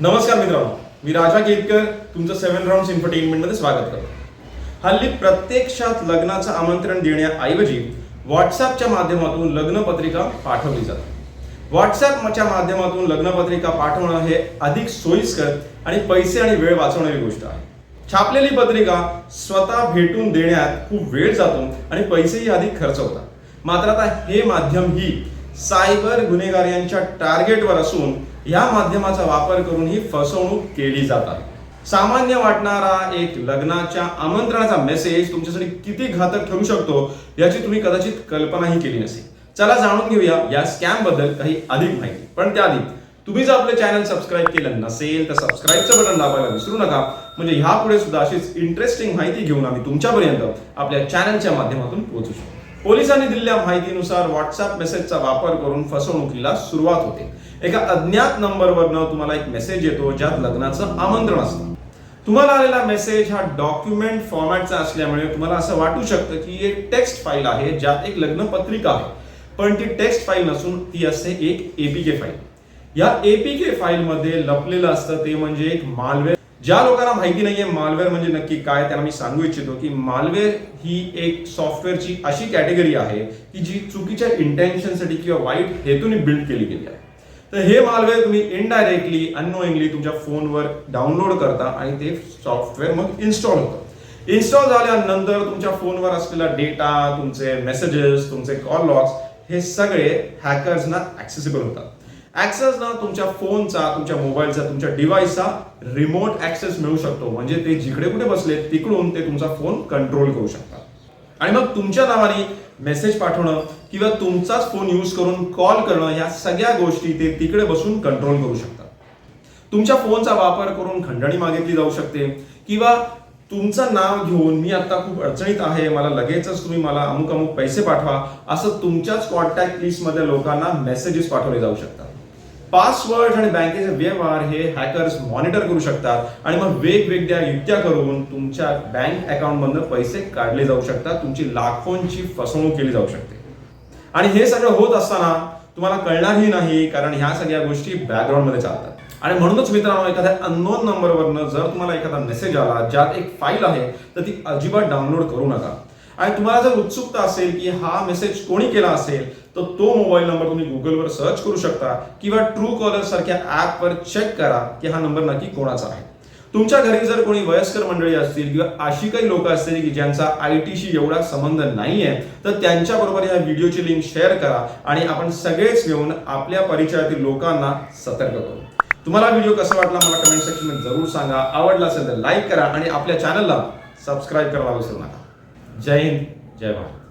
नमस्कार मित्रांनो मी राजा केतकर तुमचं सेव्हन राऊंड इन्फरटेनमेंटमध्ये स्वागत करतो. हल्ली प्रत्यक्षात लग्नाचं आमंत्रण देण्याऐवजी व्हॉट्सअपच्या माध्यमातून लग्नपत्रिका पाठवली जाते व्हॉट्सअपच्या माध्यमातून लग्नपत्रिका पाठवणं हे अधिक सोयीस्कर आणि पैसे आणि वेळ वाचवणारी गोष्ट आहे. छापलेली पत्रिका स्वतः भेटून देण्यात खूप वेळ जातो आणि पैसेही अधिक खर्च होतात. मात्र आता हे माध्यम ही सायबर गुन्हेगार यांच्या टार्गेटवर असून या माध्यमाचा वापर करून ही फसवणूक केली जातात. सामान्य वाटणारा एक लग्नाच्या आमंत्रणाचा मेसेज तुमच्यासाठी किती घातक ठरू शकतो याची तुम्ही कदाचित कल्पनाही केली नसेल. चला जाणून घेऊया या स्कॅमबद्दल काही अधिक माहिती. पण त्याआधी तुम्ही जर आपलं चॅनल सबस्क्राईब केलं नसेल तर सबस्क्राईबचं बटन दाबायला विसरू नका. म्हणजे ह्यापुढे सुद्धा अशीच इंटरेस्टिंग माहिती घेऊन आम्ही तुमच्यापर्यंत आपल्या चॅनलच्या माध्यमातून पोहोचू शकतो. पोलिसांनी दिलेल्या माहितीनुसार व्हॉट्सअप मेसेजचा वापर करून फसवणुकीला सुरुवात होते. एका अज्ञात नंबरवरनं तुम्हाला एक मेसेज येतो ज्यात लग्नाचं आमंत्रण असतं. तुम्हाला आलेला मेसेज हा डॉक्युमेंट फॉर्मॅटचा असल्यामुळे तुम्हाला असं वाटू शकतं की एक टेक्स्ट फाईल आहे ज्यात एक लग्न पत्रिका आहे. पण ती टेक्स्ट फाईल नसून ती असते एक एपीके फाईल या एपीके फाईल मध्ये लपलेलं असतं ते म्हणजे एक मालवेअर ज्या लोकांना माहिती नाहीये मालवेअर म्हणजे नक्की काय त्यांना मी सांगू इच्छितो की मालवेअर ही एक सॉफ्टवेअरची अशी कॅटेगरी आहे की जी चुकीच्या इंटेन्शनसाठी किंवा वाईट हेतूने बिल्ड केली गेली आहे. तर हे मालवेअर तुम्ही इनडायरेक्टली अननोईंगली तुमच्या फोनवर डाउनलोड करता आणि ते सॉफ्टवेअर मग इन्स्टॉल होतं. इन्स्टॉल झाल्यानंतर तुमच्या फोनवर असलेला डेटा तुमचे मेसेजेस तुमचे कॉल लॉग्स हे सगळे हॅकर्सना ऍक्सेसिबल होतात. ऍक्सेस ना तुमच्या फोनचा तुमच्या मोबाईलचा तुमच्या डिव्हाइसचा रिमोट ऍक्सेस मिळू शकतो. म्हणजे ते जिकडे कुठे बसले तिकडून ते तुमचा फोन कंट्रोल करू शकतात. आणि मग तुमच्या नावाने मेसेज पाठवणं किंवा तुमचाच फोन यूज करून कॉल करणं ह्या सगळ्या गोष्टी ते तिकडे बसून कंट्रोल करू शकतात. तुमच्या फोनचा वापर करून खंडणी मागितली जाऊ शकते किंवा तुमचं नाव घेऊन मी आता खूप अडचणीत आहे मला लगेचच तुम्ही मला अमुक अमुक पैसे पाठवा असं तुमच्याच कॉन्टॅक्ट लिस्टमधल्या लोकांना मेसेजेस पाठवले जाऊ शकतात. पासवर्ड आणि बँकेचे व्यवहार हे हॅकर्स मॉनिटर करू शकतात आणि मग वेगवेगळ्या युक्त्या करून तुमच्या बँक अकाउंट मधनं पैसे काढले जाऊ शकतात. तुमची लाखोंची फसवणूक केली जाऊ शकते. आणि हे सगळं होत असताना तुम्हाला कळणारही नाही कारण ह्या सगळ्या गोष्टी बॅकग्राऊंडमध्ये चालतात. आणि म्हणूनच मित्रांनो एखाद्या अननोन नंबरवरनं जर तुम्हाला एखादा मेसेज आला ज्यात एक फाईल आहे तर ती अजिबात डाउनलोड करू नका. आणि तुम्हाला जर उत्सुकता असेल की हा मेसेज कोणी केला असेल तर तो मोबाईल नंबर तुम्ही गुगलवर सर्च करू शकता किंवा ट्रू कॉलर सारख्या ॲपवर चेक करा की हा नंबर नक्की कोणाचा आहे. तुमच्या घरी जर कोणी वयस्कर मंडळी असतील किंवा अशी काही लोक असतील की ज्यांचा आय टीशी एवढा संबंध नाहीये तर त्यांच्याबरोबर या व्हिडिओची लिंक शेअर करा आणि आपण सगळेच मिळून आपल्या परिचयातील लोकांना सतर्क करू. तुम्हाला व्हिडिओ कसा वाटला मला कमेंट सेक्शनमध्ये जरूर सांगा. आवडला असेल तर लाईक करा आणि आपल्या चॅनलला सबस्क्राईब करायला विसरू नका. जय हिंद जय भारत.